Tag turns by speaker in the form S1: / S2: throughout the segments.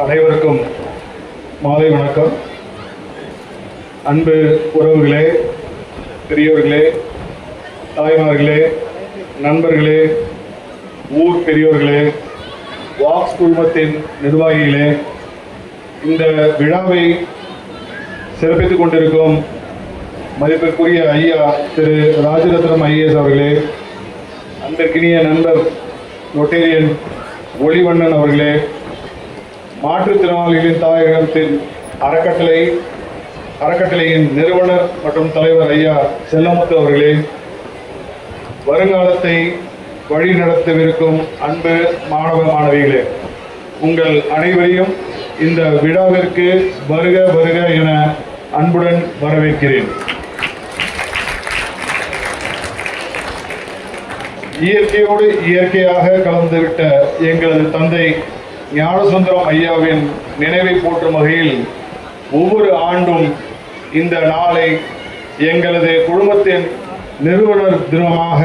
S1: அனைவருக்கும் மாலை வணக்கம். அன்பு உறவுகளே பெரியோர்களே தாய்மார்களே நண்பர்களே ஊர் பெரியோர்களே வாக்ஸ் குழுமத்தின் நிர்வாகிகளே இந்த விழாவை சிறப்பித்துக் கொண்டிருக்கும் மதிப்பிற்குரிய ஐயா திரு ராஜரத்னம் ஐஏஎஸ் அவர்களே அன்பிற்கினிய நண்பர் ரொட்டேரியன் ஒளிவண்ணன் அவர்களே மாற்றுத்திறனாளிகளின் தாயகத்தின் அறக்கட்டளை அறக்கட்டளையின் நிறுவனர் மற்றும் தலைவர் ஐயா செல்லமுத்து அவர்களே வருங்காலத்தை வழிநடத்தவிருக்கும் அன்பு மாணவ மாணவிகளே உங்கள் அனைவரையும் இந்த விழாவிற்கு வருக வருக என அன்புடன் வரவேற்கிறேன். இயற்கையோடு இயற்கையாக கலந்துவிட்ட எங்களது தந்தை ஞானசுந்தரம் ஐயாவின் நினைவை போற்றும் வகையில் ஒவ்வொரு ஆண்டும் இந்த நாளை எங்களது குடும்பத்தின் நிறுவனர் தினமாக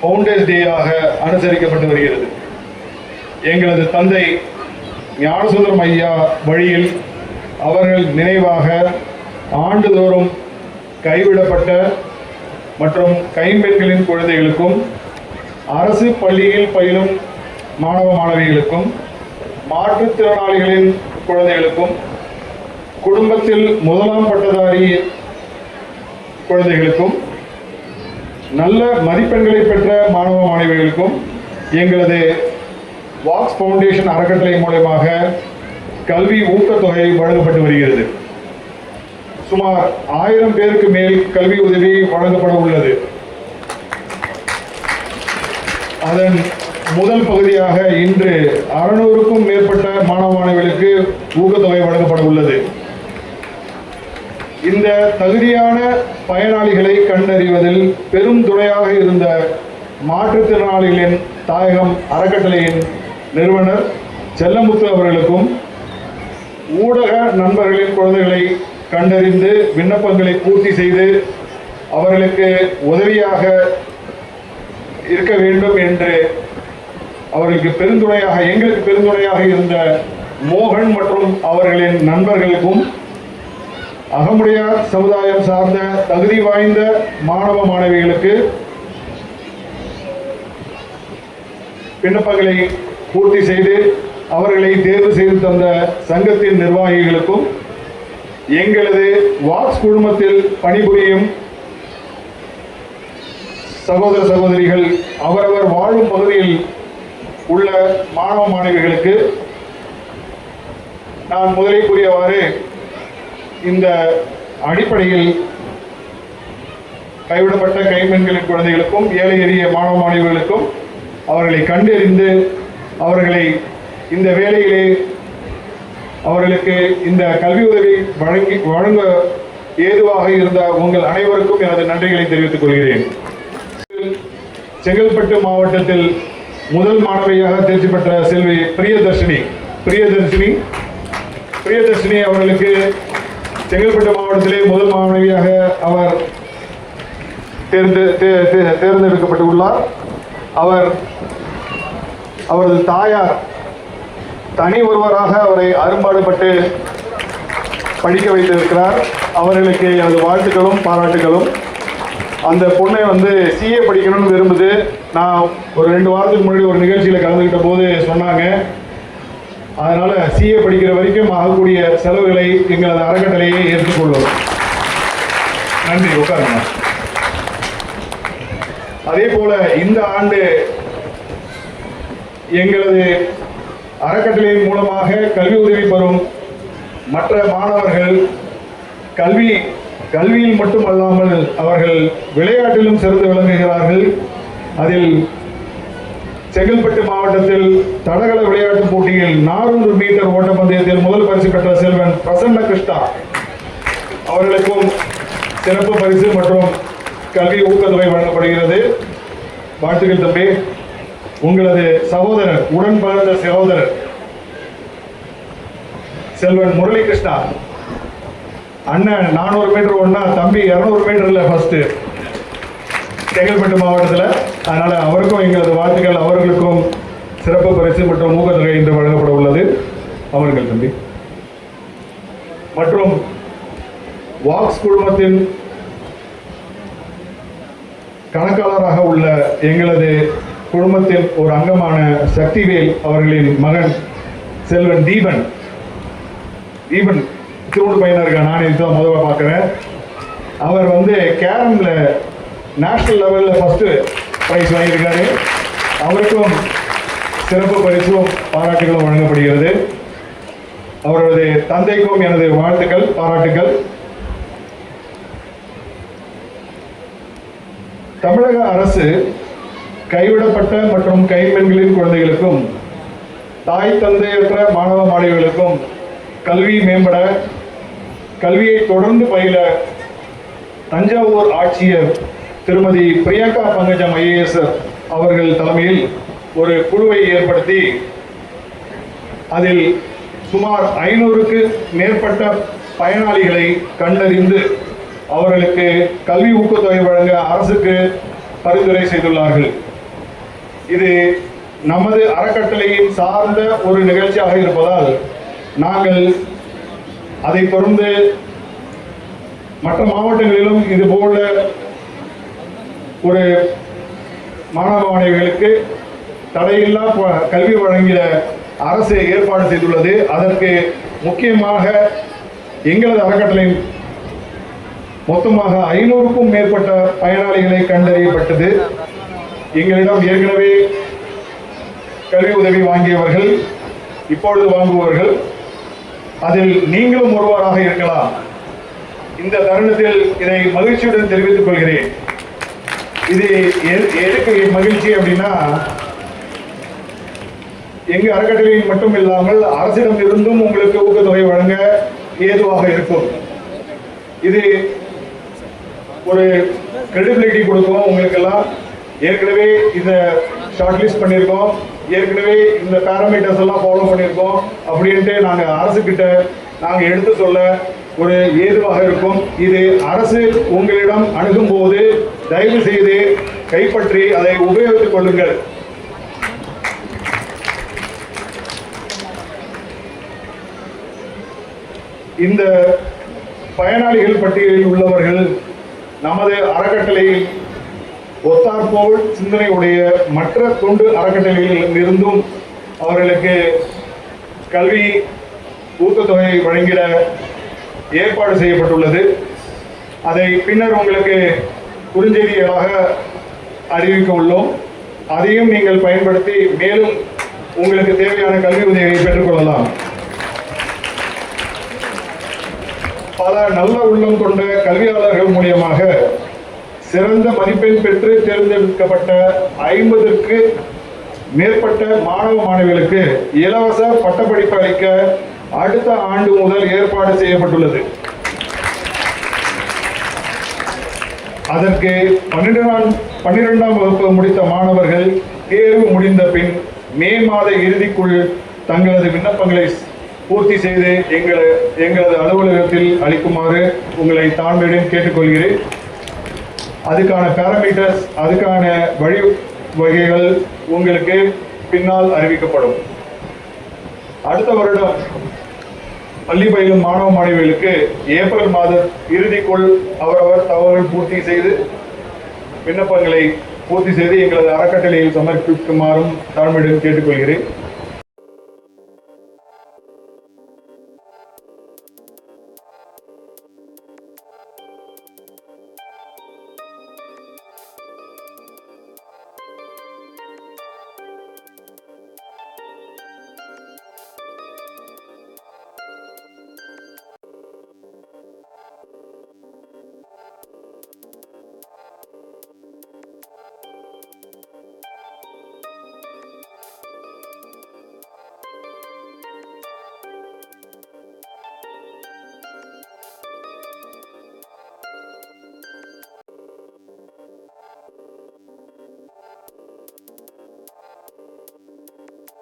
S1: ஃபவுண்டர்ஸ் டேயாக அனுசரிக்கப்பட்டு வருகிறது. எங்களது தந்தை ஞானசுந்தரம் ஐயா வழியில் அவர்கள் நினைவாக ஆண்டுதோறும் கைவிடப்பட்ட மற்றும் கைம்பெண்களின் குழந்தைகளுக்கும் அரசு பள்ளியில் பயிலும் மாணவ மாணவிகளுக்கும் மாற்றுத்திறனாளிகளின் குழந்தைகளுக்கும் குடும்பத்தில் முதலாம் பட்டதாரி குழந்தைகளுக்கும் நல்ல மதிப்பெண்களை பெற்ற மாணவ மாணவிகளுக்கும் எங்களது வாக்ஸ் ஃபவுண்டேஷன் அறக்கட்டளை மூலமாக கல்வி ஊக்கத்தொகை வழங்கப்பட்டு வருகிறது. சுமார் ஆயிரம் பேருக்கு மேல் கல்வி உதவி வழங்கப்பட உள்ளது. அதன் முதல் பகுதியாக இன்று அறுநூறுக்கும் மேற்பட்ட மாணவ மாணவிகளுக்கு ஊக்கத்தொகை வழங்கப்பட உள்ளது இந்த தகுதியான பயனாளிகளை கண்டறிவதில் பெரும் துணையாக இருந்த மாற்றுத்திறனாளிகளின் தாயகம் அறக்கட்டளையின் நிறுவனர் செல்லமுத்து அவர்களுக்கும் ஊடக நண்பர்களின் குழந்தைகளை கண்டறிந்து விண்ணப்பங்களை பூர்த்தி செய்து அவர்களுக்கு உதவியாக இருக்க வேண்டும் என்று அவர்களுக்கு பெருந்துணையாக எங்களுக்கு பெருந்துணையாக இருந்த மோகன் மற்றும் அவர்களின் நண்பர்களுக்கும் அகமுடையார் சமுதாயம் சார்ந்த தகுதி வாய்ந்த மாணவ மாணவிகளுக்கு விண்ணப்பங்களை பூர்த்தி செய்து அவர்களை தேர்வு செய்து தந்த சங்கத்தின் நிர்வாகிகளுக்கும் எங்களது வாக்ஸ் குழுமத்தில் பணிபுரியும் சகோதர சகோதரிகள் அவரவர் வாழும் பகுதியில் உள்ள மாணவ மாணவிகளுக்கு நான் முதலில் கூறியவாறு இந்த அடிப்படையில் கைவிடப்பட்ட கைம்பெண்களின் குழந்தைகளுக்கும் ஏழை எளிய மாணவ மாணவிகளுக்கும் அவர்களை கண்டறிந்து அவர்களை இந்த வேலையிலே அவர்களுக்கு இந்த கல்வி உதவி வழங்கி வழங்க ஏதுவாக இருந்த உங்கள் அனைவருக்கும் எனது நன்றிகளை தெரிவித்துக் கொள்கிறேன். செங்கல்பட்டு மாவட்டத்தில் முதல் மாணவியாக தேர்ச்சி பெற்ற செல்வி பிரியதர்ஷினி. பிரியதர்ஷினி. பிரியதர்ஷினி அவர்களுக்கு செங்கல்பட்டு மாவட்டத்திலே முதல் மாணவியாக அவர் தேர்ந்து தே- தே- தேர்ந்தெடுக்கப்பட்டுள்ளார். அவர் அவரது தாயார் தனி ஒருவராக அவரை அரும்பாடுபட்டு படிக்க வைத்திருக்கிறார். அவர்களுக்கு எனது வாழ்த்துக்களும் பாராட்டுகளும். அந்த பொண்ணை வந்து சிஏ படிக்கணும்னு விரும்புது. நான் ஒரு ரெண்டு வாரத்துக்கு முன்னாடி ஒரு நிகழ்ச்சியில் கலந்துக்கிட்ட போது சொன்னாங்க. அதனால் சிஏ படிக்கிற வரைக்கும் ஆகக்கூடிய செலவுகளை எங்களது அறக்கட்டளையை ஏற்றுக்கொள்ளும். நன்றி உட்காருங்க. அதே போல் இந்த ஆண்டு எங்களது அறக்கட்டளையின் மூலமாக கல்வி உதவி பெறும் மற்ற மாணவர்கள் கல்வி கல்வியில் மட்டுமல்லாமல் அவர்கள் விளையாட்டிலும் சிறந்து விளங்குகிறார்கள். அதில் செங்கல்பட்டு மாவட்டத்தில் தடகள விளையாட்டுப் போட்டியில் நானூறு மீட்டர் ஓட்டப்பந்தயத்தில் முதல் பரிசு பெற்ற செல்வன் பிரசன்ன கிருஷ்ணா. அவர்களுக்கும் சிறப்பு பரிசு மற்றும் கல்வி ஊக்கத்தொகை வழங்கப்படுகிறது. வாழ்த்துக்கள் தம்பி. உங்களது சகோதரர் உடன் பிறந்த சகோதரர் செல்வன் முரளி கிருஷ்ணா அண்ணன் நானூறு மீட்டர் ஒன்னா தம்பி இரநூறு மீட்டர்ல ஃபர்ஸ்ட் செங்கல்பட்டு மாவட்டத்தில். அதனால் அவருக்கும் எங்களது வாழ்த்துக்கள் அவர்களுக்கும் சிறப்பு பரிசு மற்றும் ஊக்கத்தொகை இன்று வழங்கப்பட உள்ளது. அவர்கள் தம்பி. மற்றும் வாக்ஸ் குழுமத்தின் கணக்காளராக உள்ள எங்களது குடும்பத்தின் ஒரு அங்கமான சக்திவேல் அவர்களின் மகன் செல்வன் தீபன். தீபன் திருவண்ணு பையனாக இருக்கா நான் இதுதான் முதல்ல பார்க்குறேன். அவர் வந்து கேரம்ல நேஷனல் லெவலில் ஃபஸ்ட்டு ப்ரைஸ் வாங்கியிருக்காரு. அவருக்கும் சிறப்பு பரிசும் பாராட்டுகளும் வழங்கப்படுகிறது. அவரது தந்தைக்கும் எனது வாழ்த்துக்கள் பாராட்டுகள் தமிழக அரசு கைவிடப்பட்ட மற்றும் கைப்பெண்களின் குழந்தைகளுக்கும் தாய் தந்தையற்ற மாணவ மாணவிகளுக்கும் கல்வி மேம்பட கல்வியை தொடர்ந்து பயில தஞ்சாவூர் ஆட்சியர் திருமதி பிரியங்கா பங்கஜம் ஐஏஎஸ் அவர்கள் தலைமையில் ஒரு குழுவை ஏற்படுத்தி அதில் சுமார் ஐநூறுக்கு மேற்பட்ட பயனாளிகளை கண்டறிந்து அவர்களுக்கு கல்வி ஊக்கத்தொகை வழங்க அரசுக்கு பரிந்துரை செய்துள்ளார்கள். இது நமது அறக்கட்டளையின் சார்ந்த ஒரு நிகழ்ச்சியாக இருப்பதால் நாங்கள் அதை தொடர்ந்து மற்ற மாவட்டங்களிலும் இது போல ஒரு மாணவ மாணவிகளுக்கு தடையில்லா கல்வி வழங்கிட அரசு ஏற்பாடு செய்துள்ளது. அதற்கு முக்கியமாக எங்களது அறக்கட்டளை மொத்தமாக ஐநூறுக்கும் மேற்பட்ட பயனாளிகளை கண்டறியப்பட்டது. எங்களிடம் ஏற்கனவே கல்வி உதவி வாங்கியவர்கள் இப்பொழுது வாங்குபவர்கள் அதில் நீங்களும் ஒருவராக இருக்கலாம். இந்த தருணத்தில் இதை மகிழ்ச்சியுடன் தெரிவித்துக் கொள்கிறேன். இது எது- எதுக்கு மகிழ்ச்சி அப்படின்னா எங்க அறக்கட்டளையில் மட்டும் இல்லாமல் அரசிடம் இருந்தும் உங்களுக்கு ஊக்கத்தொகை வழங்க ஏதுவாக இருக்கும். இது ஒரு கிரெடிபிலிட்டி கொடுக்கும். உங்களுக்கெல்லாம் ஏற்கனவே இதை ஷார்ட் லிஸ்ட் பண்ணியிருக்கோம். ஏற்கனவே இந்த பேராமீட்டர்ஸ் எல்லாம் ஃபாலோ பண்ணியிருக்கோம். அப்படின்ட்டு நாங்கள் அரசுக்கிட்ட நாங்கள் எடுத்து சொல்ல ஒரு ஏதுவாக இருக்கும். இது அரசு உங்களிடம் அணுகும்போது தயவு செய்து கைப்பற்றி அதை உபயோகித்துக் கொள்ளுங்கள். இந்த பயனாளிகள் பட்டியலில் உள்ளவர்கள் நமது அறக்கட்டளையில் ஒத்தாற்போல் சிந்தனையுடைய மற்ற தொண்டு அறக்கட்டளைகளில் இருந்தும் அவர்களுக்கு கல்வி ஊக்கத்தொகை வழங்கிட ஏற்பாடு செய்யப்பட்டுள்ளது. அதை பின்னர் உங்களுக்கு குறுஞ்செய்திகளாக அறிவிக்க உள்ளோம் அதையும் நீங்கள் பயன்படுத்தி மேலும் உங்களுக்கு தேவையான கல்வி உதவியை பெற்றுக்கொள்ளலாம். பல நல்ல உள்ளம் கொண்ட கல்வியாளர்கள் மூலியமாக சிறந்த மதிப்பெண் பெற்று தேர்ந்தெடுக்கப்பட்ட ஐம்பதுக்கு மேற்பட்ட மாணவ மாணவிகளுக்கு இலவச பட்டப்படிப்பு அளிக்க அடுத்த ஆண்டு முதல் ஏற்பாடு செய்யப்பட்டுள்ளது. அதற்கு பன்னிரெண்டாம் பன்னிரெண்டாம் வகுப்பு முடித்த மாணவர்கள் தேர்வு முடிந்த பின் மே மாத இறுதிக்குள் தங்களது விண்ணப்பங்களை பூர்த்தி செய்து எங்களை எங்களது அலுவலகத்தில் அளிக்குமாறு உங்களை தாழ்மையுடன் கேட்டுக்கொள்கிறேன். அதுக்கான பேராமீட்டர்ஸ் அதுக்கான வழி வகைகள் உங்களுக்கு பின்னால் அறிவிக்கப்படும். அடுத்த வருடம் பள்ளி பயிலும் மாணவ மாணவிகளுக்கு ஏப்ரல் மாத இறுதிக்குள் அவரவர் தவறுகள் பூர்த்தி செய்து விண்ணப்பங்களை பூர்த்தி செய்து எங்களது அறக்கட்டளையில் சமர்ப்பிக்குமாறும் தாழ்மையுடன் கேட்டுக்கொள்கிறேன்.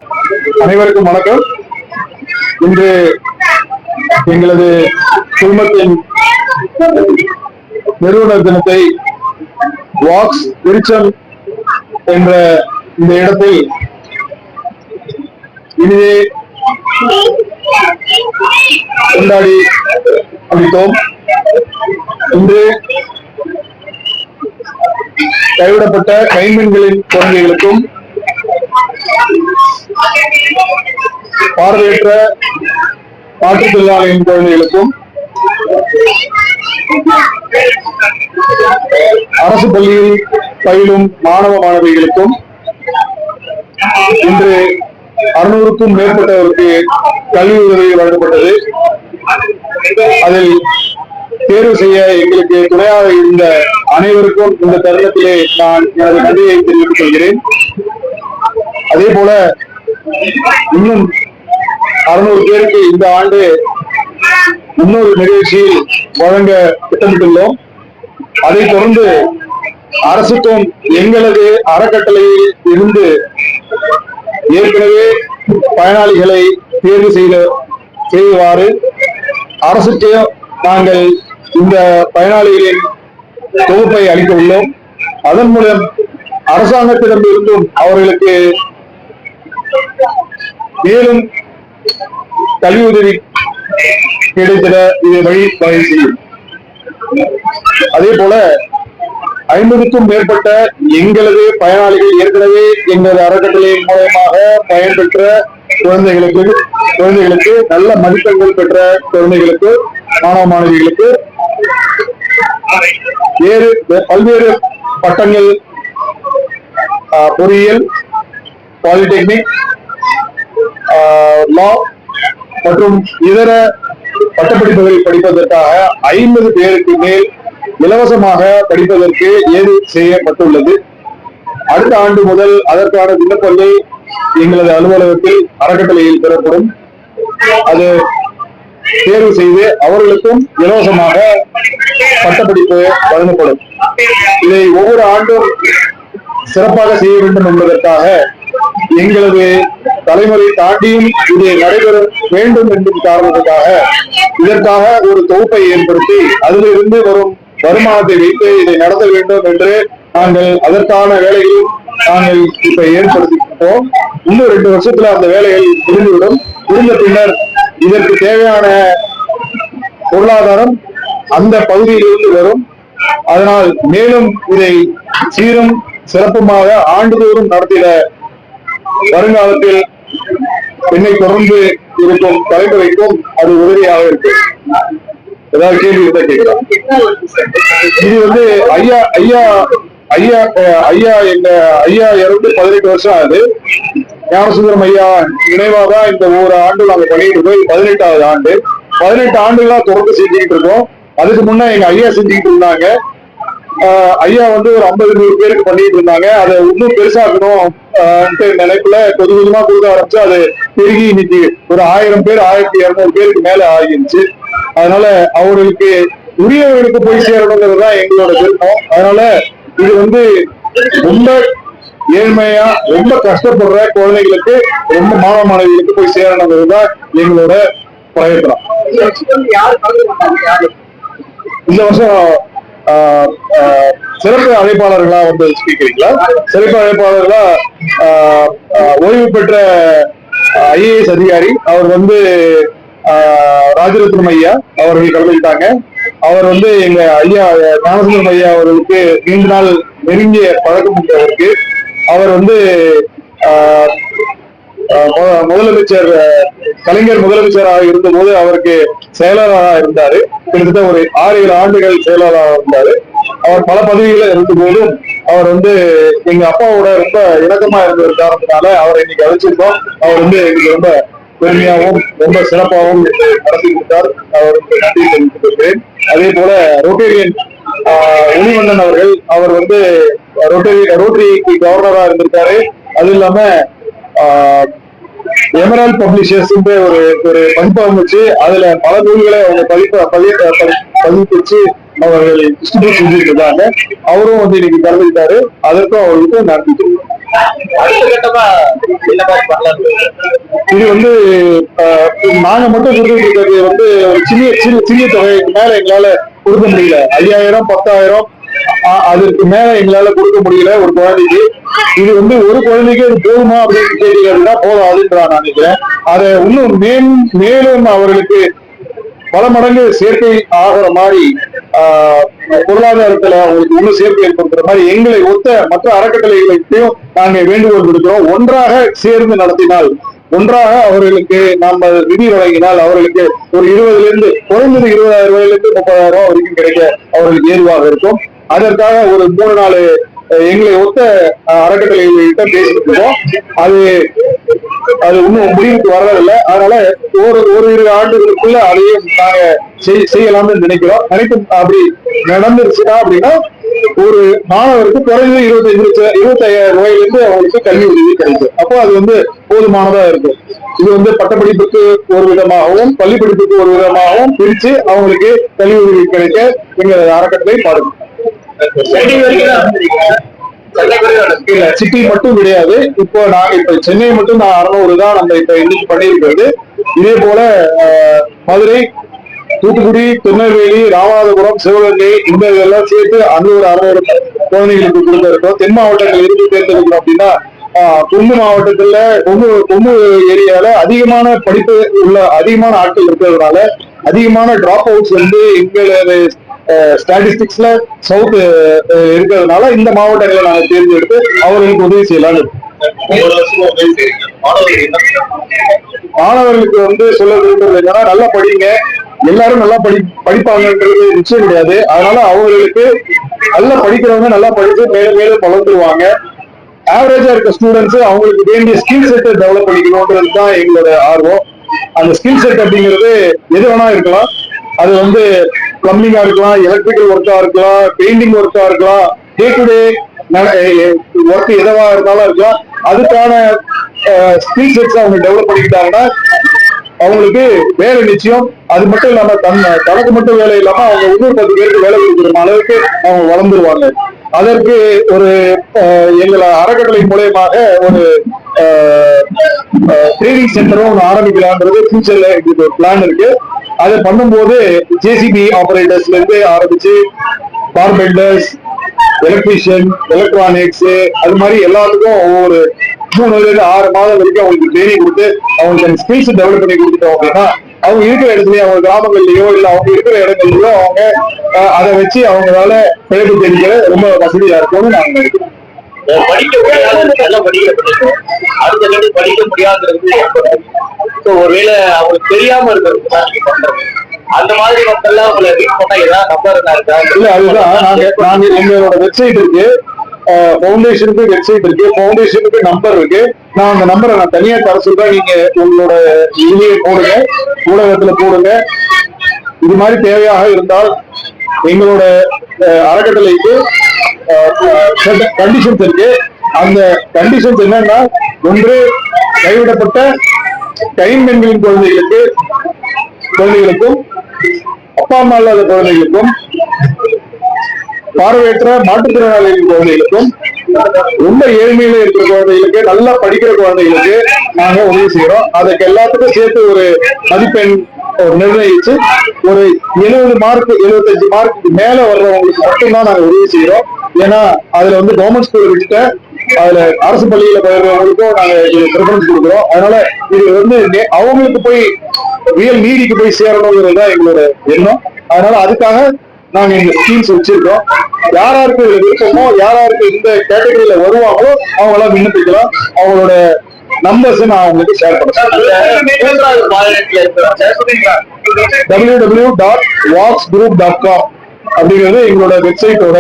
S1: அனைவருக்கும் வணக்கம். இன்று எங்களது குழுமத்தின் நிறுவனர் தினத்தை வாக்ஸ் விருச்சம் என்ற இந்த இடத்தில்
S2: இனிதே கொண்டாடி முடித்தோம் இன்று கைவிடப்பட்ட கைமீன்களின் குழந்தைகளுக்கும் பார்வையற்ற மாற்றுத்திறனாளிகளின் குழந்தைகளுக்கும் அரசு பள்ளியில் பயிலும் மாணவ மாணவிகளுக்கும் இன்று அறுநூறுக்கும் மேற்பட்டவருக்கு கல்வி உதவி வழங்கப்பட்டது. அதில் தேர்வு செய்ய எங்களுக்கு துணையாக இருந்த அனைவருக்கும் இந்த தருணத்திலே நான் எனது நன்றியை தெரிவித்துக் கொள்கிறேன். அதே போல இன்னும் அறுநூறு பேருக்கு இந்த ஆண்டு இன்னொரு நிகழ்ச்சியில் வழங்க திட்டமிட்டுள்ளோம். அதைத் தொடர்ந்து அரசுக்கும் எங்களது அறக்கட்டளையில் இருந்து ஏற்கனவே பயனாளிகளை தேர்வு செய்த செய்வாறு. அரசுக்கு நாங்கள் இந்த பயனாளிகளின் தொகுப்பை அளிக்க உள்ளோம். அதன் மூலம் அரசாங்கத்திடமிருந்தும் அவர்களுக்கு மேலும் கல்வி உதவி கிடைத்திட இது வழி வகை செய்யும். அதே போல ஐம்பதுக்கும் மேற்பட்ட எங்களது பயனாளிகள் ஏற்கனவே எங்களது அறக்கட்டளையின் மூலமாக பயன்பெற்ற குழந்தைகளுக்கு குழந்தைகளுக்கு நல்ல மதிப்பெண்கள் பெற்ற குழந்தைகளுக்கு மாணவ மாணவிகளுக்கு வேறு பல்வேறு பட்டங்கள் ஆஹ், பொறியியல் பாலிடெக்னிக் லா மற்றும் இதர பட்டப்படிப்புகளை படிப்பதற்காக ஐம்பது பேருக்கு மேல் இலவசமாக படிப்பதற்கு ஏது செய்யப்பட்டுள்ளது. அடுத்த ஆண்டு முதல் அதற்கான விண்ணப்பங்கள் எங்களது அலுவலகத்தில் அறக்கட்டளையில் பெறப்படும். அது தேர்வு செய்து அவர்களுக்கும் இலவசமாக பட்டப்படிப்பு வழங்கப்படும். இதை ஒவ்வொரு ஆண்டும் சிறப்பாக செய்ய வேண்டும் என்பதற்காக எங்களது தலைமுறை தாண்டியும் இது நடைபெற வேண்டும் என்பது காரணத்துக்காக இதற்காக ஒரு தொகுப்பை ஏற்படுத்தி அதிலிருந்து வரும் வருமானத்தை வைத்து இதை நடத்த வேண்டும் என்று நாங்கள் அதற்கான வேலையில் நாங்கள் இப்ப ஏற்படுத்திட்டோம் இன்னும் ரெண்டு வருஷத்துல அந்த வேலைகள் முடிந்துவிடும். முடிந்த பின்னர் இதற்கு தேவையான பொருளாதாரம் அந்த பகுதியிலிருந்து வரும். அதனால் மேலும் இதை சீரும் சிறப்புமாக ஆண்டுதோறும் நடத்திட வருங்காலத்தில் என்னை தொடர்ந்து இருக்கும் தலைமுறைக்கும் அது உதவியாக இருக்கும் ஏதாவது கேள்வி இருந்தா கேட்கலாம். இது வந்து ஐயா ஐயா ஐயா ஐயா எங்க ஐயா இறந்து பதினெட்டு வருஷம் ஆகுது. ஞானசுந்தரம் ஐயா நினைவாக தான் இந்த ஒவ்வொரு ஆண்டு நாங்க பண்ணிட்டு இருக்கோம். பதினெட்டாவது ஆண்டு. பதினெட்டு ஆண்டுகளா தொடர்ந்து செஞ்சுக்கிட்டு இருக்கோம். அதுக்கு முன்னே எங்க ஐயா செஞ்சுக்கிட்டு இருந்தாங்க. ஐயா வந்து ஒரு ஐம்பது நூறு பேருக்கு பண்ணிட்டு இருந்தாங்க. அதை இன்னும் பெருசாக்கணும் நினைப்புல கொஞ்சம் கொஞ்சமா கொடுக்க ஆரம்பிச்சு அது பெருகி இன்னைக்கு ஒரு ஆயிரம் பேர் ஆயிரத்தி இருநூறு பேருக்கு மேல ஆகிருச்சு. அதனால அவர்களுக்கு உரியவர்களுக்கு போய் சேரணுங்கிறது தான் எங்களோட விருப்பம். அதனால இது வந்து ரொம்ப ஏழ்மையா ரொம்ப கஷ்டப்படுற குழந்தைகளுக்கு ரொம்ப மாணவ மாணவிகளுக்கு போய் சேரணுங்கிறது தான் எங்களோட பிரயத்தனம். இந்த வருஷம் சிறப்பு அழைப்பாளர்களா வந்து ஸ்பீக்கரிங்களா சிறப்பு அழைப்பாளர்களா ஆஹ், ஓய்வு பெற்ற ஐஏஎஸ் அதிகாரி அவர் வந்து ஆஹ், ராஜரத்னம் ஐயா அவர்கள் கலந்துக்கிட்டாங்க. அவர் வந்து எங்க ஐயா ஞானசுந்தரம் ஐயா அவர்களுக்கு நீண்ட நாள் நெருங்கிய பழக்கம் அவருக்கு அவர் வந்து ஆஹ், முதலமைச்சர் கலைஞர் முதலமைச்சராக இருந்தபோது அவருக்கு செயலாளராக இருந்தாரு. கிட்டத்தட்ட ஒரு ஆறு ஏழு ஆண்டுகள் செயலாளராக இருந்தாரு. அவர் பல பதவிகளில் இருந்த போதும் அவர் வந்து எங்க அப்பாவோட ரொம்ப இணக்கமா இருந்தது காரணத்தினால அவரை இன்னைக்கு அழைச்சிருக்கோம். அவர் வந்து எங்களுக்கு ரொம்ப பெருமையாகவும் ரொம்ப சிறப்பாகவும் நடத்தி கொடுத்தார். அவருக்கு நன்றி தெரிவித்துக் கொள்கிறேன். அதே போல ரோட்டேரியன் ஒளிவண்ணன் அவர்கள் அவர் வந்து ரோட்டரி ரோட்டரிக்கு கவர்னரா இருந்திருக்காரு. அது இல்லாம எமரால் பப்ளிஷர்ஸ் ஒரு ஒரு பதிப்பகம் வச்சு அதுல பல நூல்களை அவங்க பதிப்ப பதிய பதி- பதிப்பிச்சு அவர்கள் டிஸ்ட்ரிபியூட் செஞ்சுட்டு இருக்காங்க அவரும் வந்து இன்னைக்கு கலந்துக்கிட்டாரு அதற்கும் அவர்களுக்கும் நன்றி.
S3: அடுத்த என்ன பண்ணலாம்
S2: இது வந்து நாங்க மட்டும் கொடுத்துட்டு இருக்கிறது வந்து ஒரு சிறிய சிறிய சிறிய தொகை மேல எங்களால கொடுக்க முடியல. ஐயாயிரம் பத்தாயிரம் அதற்கு மேல எங்களால கொடுக்க முடியல ஒரு குழந்தைக்கு. இது வந்து ஒரு குழந்தைக்கு அது போதுமா அப்படின்னு கேட்டீங்க அப்படின்னா போதாதுன்னு நான் நினைக்கிறேன். அதை இன்னும் மேல் மேலும் அவர்களுக்கு பல மடங்கு சேர்க்கை ஆகிற மாதிரி ஆஹ், பொருளாதாரத்துல அவங்களுக்கு இன்னும் சேர்க்கை ஏற்படுத்துற மாதிரி எங்களை ஒத்த மற்ற அறக்கட்டளைகளையும் நாங்கள் வேண்டுகோள் விடுக்கிறோம். ஒன்றாக சேர்ந்து நடத்தினால் ஒன்றாக அவர்களுக்கு நாம் நிதி வழங்கினால் அவர்களுக்கு ஒரு இருபதுல இருந்து குறைந்தது இருபதாயிரம் ரூபாயிலிருந்து முப்பதாயிரம் ரூபாய் வரைக்கும் கிடைக்க அவர்களுக்கு ஏதுவாக இருக்கும். அதற்காக ஒரு மூணு நாலு எங்களை ஒத்த அஹ், அறக்கட்டளைகள்கிட்ட பேசிட்டு இருக்கோம் அது அது இன்னும் முடிவுக்கு வர்றதில்லை. அதனால ஒரு ஒரு இரு ஆண்டுகளுக்குள்ள அதையும் நாங்க செய்- செய்யலாம்னு நினைக்கிறோம். நினைக்கும் அப்படி நடந்துருச்சுன்னா அப்படின்னா ஒரு மாணவருக்கு குறைஞ்சது இருபத்தஞ்சு லட்சம் இருபத்தையாயிரம் ரூபாயிலிருந்து அவங்களுக்கு கல்வி உதவி கிடைக்கும். அப்போ அது வந்து போதுமானதா இருக்கும். இது வந்து பட்டப்படிப்புக்கு ஒரு விதமாகவும் பள்ளி படிப்புக்கு ஒரு விதமாகவும் பிரிச்சு அவங்களுக்கு கல்வி உதவி கிடைக்க எங்க அறக்கட்டளை பாடுங்க சிட்டி மட்டும் கிடையாது. இப்போ நாங்க இப்ப சென்னை மட்டும் நான் அறநூறு தான் நம்ம இப்ப இன்னைக்கு பண்ணியிருக்கிறது. இதே போல மதுரை தூத்துக்குடி திருநெல்வேலி ராமநாதபுரம் சிவகங்கை இந்த இதெல்லாம் சேர்த்து அந்த ஒரு அறநூறு குழந்தைகளுக்கு கொடுக்க இருக்கோம் தென் மாவட்டங்கள் இருந்து தேர்ந்தெடுக்கணும் அப்படின்னா ஆஹ், கொங்கு மாவட்டத்துல கொங்கு கொங்கு ஏரியால அதிகமான படிப்பு உள்ள அதிகமான ஆட்கள் இருக்கிறதுனால அதிகமான டிராப் அவுட்ஸ் வந்து எங்களது ஸ்டாட்டிஸ்டிக்ஸ்ல சவுத் இருக்கிறதுனால இந்த மாவட்டங்களை நாங்க தேர்ந்தெடுத்து அவர்களுக்கு உதவி செய்யலாம்னு? மாணவர்களுக்கு வந்து சொல்ல விரும்புறது என்னன்னா நல்லா படிங்க. எல்லாரும் நல்லா படி படிப்பாங்கன்றது நிச்சயம் கிடையாது. அதனால அவங்களுக்கு நல்லா படிக்கிறவங்க நல்லா படிச்சு மேலும் மேலும் வளர்ந்துருவாங்க. ஆவரேஜா இருக்க ஸ்டூடெண்ட்ஸ் அவங்களுக்கு வேண்டிய ஸ்கில் செட்டை டெவலப் பண்ணிக்கணும்ன்றது தான் எங்களோட ஆர்வம். அந்த ஸ்கில் செட் அப்படிங்கிறது எது வேணா இருக்கலாம். அது வந்து பிளம்பிங்கா இருக்கலாம் எலக்ட்ரிக்கல் ஒர்க்கா இருக்கலாம் பெயிண்டிங் ஒர்க்கா இருக்கலாம். டே டு டே ஒர்க் எதவா இருந்தாலும் இருக்கலாம். அதுக்கான ஸ்கில் செட்ஸ் அவங்க டெவலப் பண்ணிக்கிட்டாங்கன்னா அவங்களுக்கு வேலை நிச்சயம். அது மட்டும் இல்லாம தன் தனக்கு மட்டும் வேலை இல்லாம அவங்க இன்னொரு பத்து பேருக்கு வேலை கொடுக்குற அளவுக்கு அவங்க வளர்ந்துருவாங்க. அதற்கு ஒரு எங்களை அறக்கட்டளை மூலயமாக ஒரு ட்ரைனிங் சென்டரும் ஒன்று ஆரம்பிக்கலான்றது ஃபியூச்சர்ல எங்களுக்கு ஒரு பிளான் இருக்கு. அதை பண்ணும்போது ஜேசிபி ஆபரேட்டர்ஸ்ல இருந்து ஆரம்பிச்சு கார்பெண்டர்ஸ் எலக்ட்ரீஷியன் எலக்ட்ரானிக்ஸ் அது மாதிரி எல்லாத்துக்கும் ஒவ்வொரு மூணுல இருந்து ஆறு மாதம் வரைக்கும் அவங்களுக்கு ட்ரைனிங் கொடுத்து அவங்களுக்கு அந்த ஸ்கில்ஸ் டெவலப் பண்ணி கொடுத்துட்டோம் அப்படின்னா அவங்க இருக்கிற இடத்துலயோ அவங்க கிராமங்கள்லயோ இல்ல அவங்க இருக்கிற இடங்கள்லயோ அவங்க அதை வச்சு அவங்களால பிழைப்பு தெரிஞ்ச ரொம்ப வசதியா இருக்கும்னு நான் நினைக்கிறோம்
S3: படிக்க முடியாத நல்லா பிள்ளைங்க. அடுத்த கட்டு படிக்க முடியாதுங்கிறது ஏற்படும் ஸோ ஒருவேளை அவங்களுக்கு தெரியாம இருக்கிறது தான் நீங்க பண்றது அந்த மாதிரி மக்கள்லாம் உங்களை ரீச் பண்ணா ஏதாவது நம்பர் இருக்கா?
S2: இல்ல அதுதான். எங்களோட வெப்சைட் இருக்கு. ஃபவுண்டேஷனுக்கு வெப்சைட் இருக்கு. ஃபவுண்டேஷனுக்கு நம்பர் இருக்கு. நான் அந்த நம்பரை நான் தனியா தர சொல்றேன். நீங்க உங்களோட இதுலயே போடுங்க. ஊடகத்துல போடுங்க. இது மாதிரி தேவையாக இருந்தால் எங்களோட அறக்கட்டளைக்கு கண்டிஷன்ஸ் இருக்கு. அந்த கண்டிஷன்ஸ் என்னன்னா ஒன்று கைவிடப்பட்ட கைம்பெண்களின் குழந்தைகளுக்கு குழந்தைகளுக்கும் அப்பா அம்மா இல்லாத குழந்தைகளுக்கும் பார்வையற்ற மாற்றுத்திறனாளிகளின் குழந்தைகளுக்கும் ரொம்ப ஏழ்மையில இருக்கிற குழந்தைகளுக்கு நல்லா படிக்கிற குழந்தைகளுக்கு நாங்க உதவி செய்யறோம். அதுக்கு எல்லாத்துக்கும் சேர்த்து ஒரு மதிப்பெண் நிர்ணயிச்சு ஒரு எழுபது மார்க் எழுபத்தஞ்சு மார்க் மேல வர்றவங்களுக்கு மட்டும்தான் நாங்க உதவி செய்யறோம் ஏன்னா அதுல வந்து கவர்மெண்ட் ஸ்கூல் விட்டுட்டு அதுல அரசு பள்ளியில பயிர்றவங்களுக்கும் நாங்க இது ப்ரிஃபரன்ஸ் கொடுக்குறோம். அதனால இது வந்து அவங்களுக்கு போய் ரியல் நீதிக்கு போய் சேரணுங்கிறது தான் எங்களோட எண்ணம். அதனால அதுக்காக நாங்க இந்த ஸ்கீம்ஸ் வச்சிருக்கோம். யார் யாருக்கு இதுல விருப்பமோ யார் யாருக்கு இந்த கேட்டகரியில வருவாங்களோ அவங்க எல்லாம் விண்ணப்பிக்கலாம். அவங்களோட நம்பர்ஸ் நான் அவங்களுக்கு ஷேர் பண்ணுறேன் W W dot vax group dot com அப்படிங்கிறது எங்களோட வெப்சைட்டோட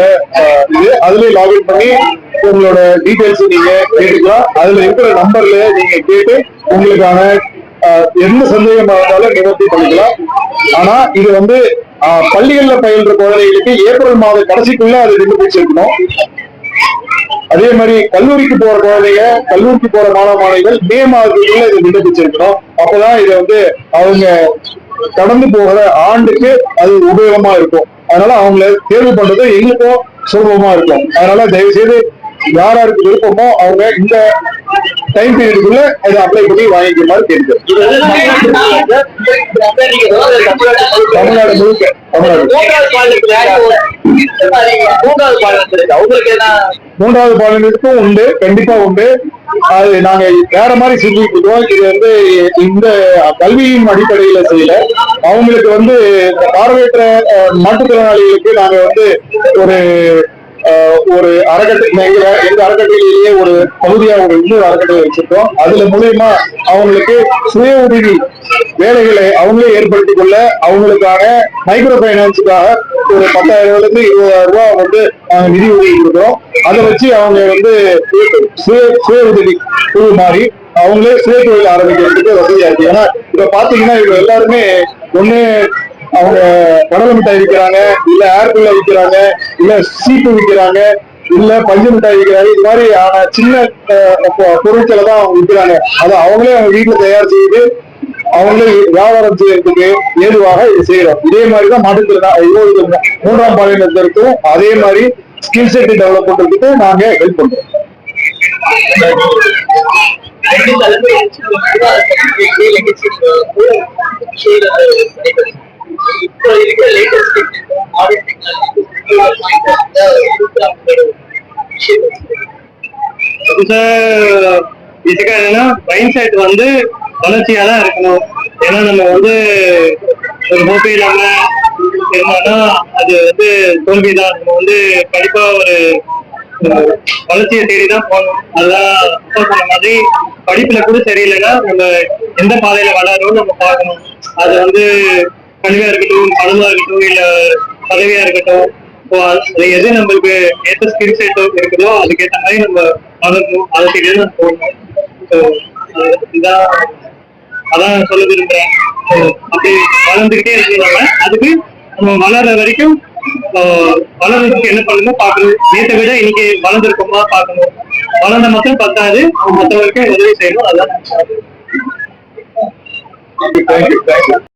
S2: இது. அதுலயே லாகின் பண்ணி உங்களோட டீடைல்ஸ் நீங்க கேட்டுக்கலாம். அதுல இருக்கிற நம்பர்ல நீங்க கேட்டு உங்களுக்கான எந்த சந்தேகமா இருந்தாலும் நிவர்த்தி பண்ணிக்கலாம். ஆனா இது வந்து பள்ளிகள்ல பயின்ற குழந்தைகளுக்கு ஏப்ரல் மாத கடைசிக்குள்ள அது விண்ணப்பிச்சிருக்கணும் அதே மாதிரி கல்லூரிக்கு போற குழந்தைங்க கல்லூரிக்கு போற மாணவ மாணவிகள் மே மாதத்துக்குள்ள இதை விண்ணப்பிச்சிருக்கணும். அப்பதான் இதை வந்து அவங்க கடந்து போகிற ஆண்டுக்கு அது உபயோகமா இருக்கும். அதனால அவங்கள தேர்வு பண்றது எங்களுக்கும் சுலபமா இருக்கும். அதனால தயவு செய்து யார் யாருக்கு விருப்பமோ அவங்க இந்த டைம் பீரியடுக்குள்ள அதை அப்ளை பண்ணி வாங்கிக்குமாறு மாதிரி
S3: இது
S2: தமிழ்நாடு முழுக்க தமிழ்நாடு.
S3: மூன்றாவது பாலினத்துக்கும் மூன்றாவது
S2: மூன்றாவது உண்டு கண்டிப்பா உண்டு. அது நாங்க வேற மாதிரி செஞ்சுட்டு இருக்கோம் இது வந்து இந்த கல்வியின் அடிப்படையில செய்யல. அவங்களுக்கு வந்து பார்வையற்ற மாற்றுத்திறனாளிகளுக்கு நாங்க வந்து ஒரு ஒரு அறக்கட்டளை எங்க எங்க அறக்கட்டளையிலேயே ஒரு பகுதியா ஒரு இன்னொரு அறக்கட்டளை வச்சிருக்கோம். அதுல மூலியமா அவங்களுக்கு சுய உதவி வேலைகளை அவங்களே ஏற்படுத்திக் கொள்ள அவங்களுக்காக மைக்ரோ பைனான்ஸுக்காக ஒரு பத்தாயிரம் ரூபாயில இருந்து இருபதாயிரம் ரூபாய் வந்து நாங்க நிதி உதவி கொடுக்குறோம். அதை வச்சு அவங்க வந்து சுய சுய உதவி குழு மாறி அவங்களே சுய தொழில் ஆரம்பிக்கிறதுக்கு வசதியா இருக்கு. ஏன்னா இப்ப பாத்தீங்கன்னா இவங்க எல்லாருமே ஒண்ணு அவங்க கடலை மிட்டாய் விற்கிறாங்க இல்ல ஏர்பிள்ள விற்கிறாங்க இல்ல சீப்பு விற்கிறாங்க இல்ல பஞ்சு மிட்டாய் விற்கிறாங்க இது மாதிரி ஆன சின்ன பொ- பொருட்களை தான் அவங்க விற்கிறாங்க அதை அவங்களே அவங்க வீட்டுல தயார் செய்து அவங்களே வியாபாரம் செய்யறதுக்கு ஏதுவாக இது செய்யறோம். இதே மாதிரி தான் மாற்றுத்திறனாளி ஐயோ, இது மூன்றாம் பாலினத்திற்கும் அதே மாதிரி ஸ்கில் செட் டெவலப் பண்றதுக்கு நாங்க ஹெல்ப் பண்றோம்.
S3: ரெண்டு தலைமுறை இப்போ இருக்கிற லேட்டஸ்ட் மாடர்ன்
S4: என்னன்னா மைண்ட் செட் வந்து வளர்ச்சியா தான் இருக்கணும். ஏன்னா நம்ம வந்து ஒரு ஹோப்பே இல்லாம இருந்தோம்னா அது வந்து தோல்விதான். நம்ம வந்து கண்டிப்பா ஒரு வளர்ச்சியை தேடி தான் போகணும் அதான் சொன்ன மாதிரி படிப்புல கூட சரியில்லைன்னா நம்ம எந்த பாதையில வளரும் நம்ம பார்க்கணும். அது வந்து கல்வியா இருக்கட்டும் பணமா இருக்கட்டும் இல்ல பதவியா இருக்கட்டும் அது எது நம்மளுக்கு ஏத்த ஸ்கில் செட் இருக்குதோ அதுக்கேற்ற மாதிரி நம்ம வளரணும் அதை தேடி நம்ம போகணும். ஸோ இதான் அதான் சொல்ல விரும்புறேன். அப்படி வளர்ந்துகிட்டே இருக்கிறாங்க அதுக்கு நம்ம வளர்ற வரைக்கும் வளர்றதுக்கு என்ன பண்ணணுமோ பார்க்கணும். நேற்றை விட இன்னைக்கு வளர்ந்துருக்கோமா பார்க்கணும். வளர்ந்த மட்டும் பத்தாது மற்றவங்களுக்கு உதவி செய்யணும் அதான்
S2: தேங்க்யூ தேங்க்யூ